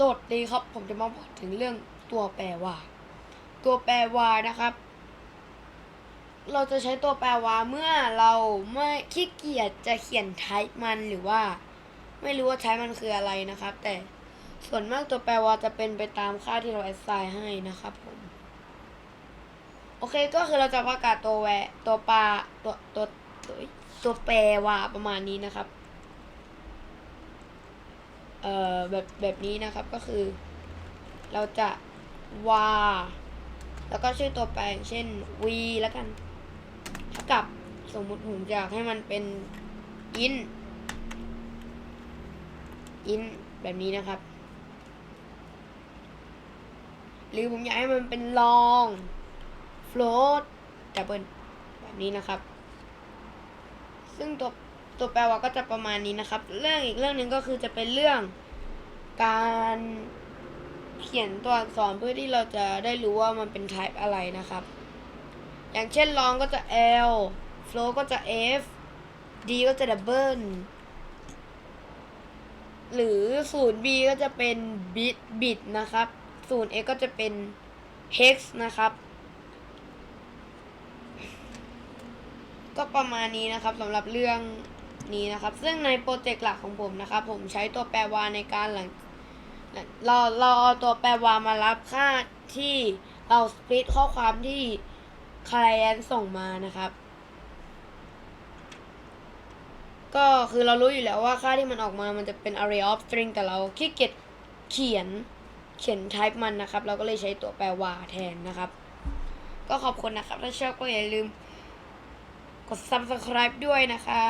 สวัสดีครับ ผมจะมาพูดถึงเรื่องตัวแปรว่าตัวแปรว่านะครับ เราจะใช้ตัวแปรว่าเมื่อเราไม่ขี้เกียจจะเขียนไทป์มันหรือว่า ไม่รู้ว่าใช้มันคืออะไรนะครับ แต่ส่วนมากตัวแปรว่าจะเป็นไปตามค่าที่เราแอสไซน์ให้นะครับผมโอเคก็คือเราจะประกาศตัวแวตัวปลาตัวตัวตัวตัวแปรว่าประมาณนี้นะครับ เอ่อแบบแบบนี้นะครับก็คือ เราจะวาแล้วก็ชื่อตัวแปรอย่างเช่น v แล้วกันเท่ากับสมมุติผมอยากให้มันเป็น in in แบบนี้นะครับ หรือผมอยากให้มันเป็น long float double แบบนี้นะครับ ซึ่งตัว ตัวแปลว่าก็จะประมาณนี้นะครับ เรื่องอีกเรื่องหนึ่งก็คือจะเป็นเรื่องการเขียนตัวอักษรเพื่อที่เราจะได้รู้ว่ามันเป็น type อะไรนะครับ อย่างเช่น long ก็จะ l float ก็จะ f d ก็จะ double หรือ 0b ก็จะเป็น bit bit นะครับ 0x ก็จะเป็น hex นะครับ ก็ประมาณนี้นะครับสำหรับเรื่อง นี้นะครับ ซึ่งในโปรเจกต์หลักของผมนะครับ ผมใช้ตัวแปรวาในการหลังเราเราเอาตัวแปรวามารับค่าที่เราสปริตข้อความที่คลเนส่งมานะครับ ก็คือเรารู้อยู่แล้วว่าค่าที่มันออกมามันจะเป็น array of string แต่เราขี้เกียจเขียนเขียน type มันนะครับ เราก็เลยใช้ตัวแปรวาแทนนะครับ ก็ขอบคุณนะครับ ถ้าชอบก็อย่าลืม กด subscribe ด้วยนะคะ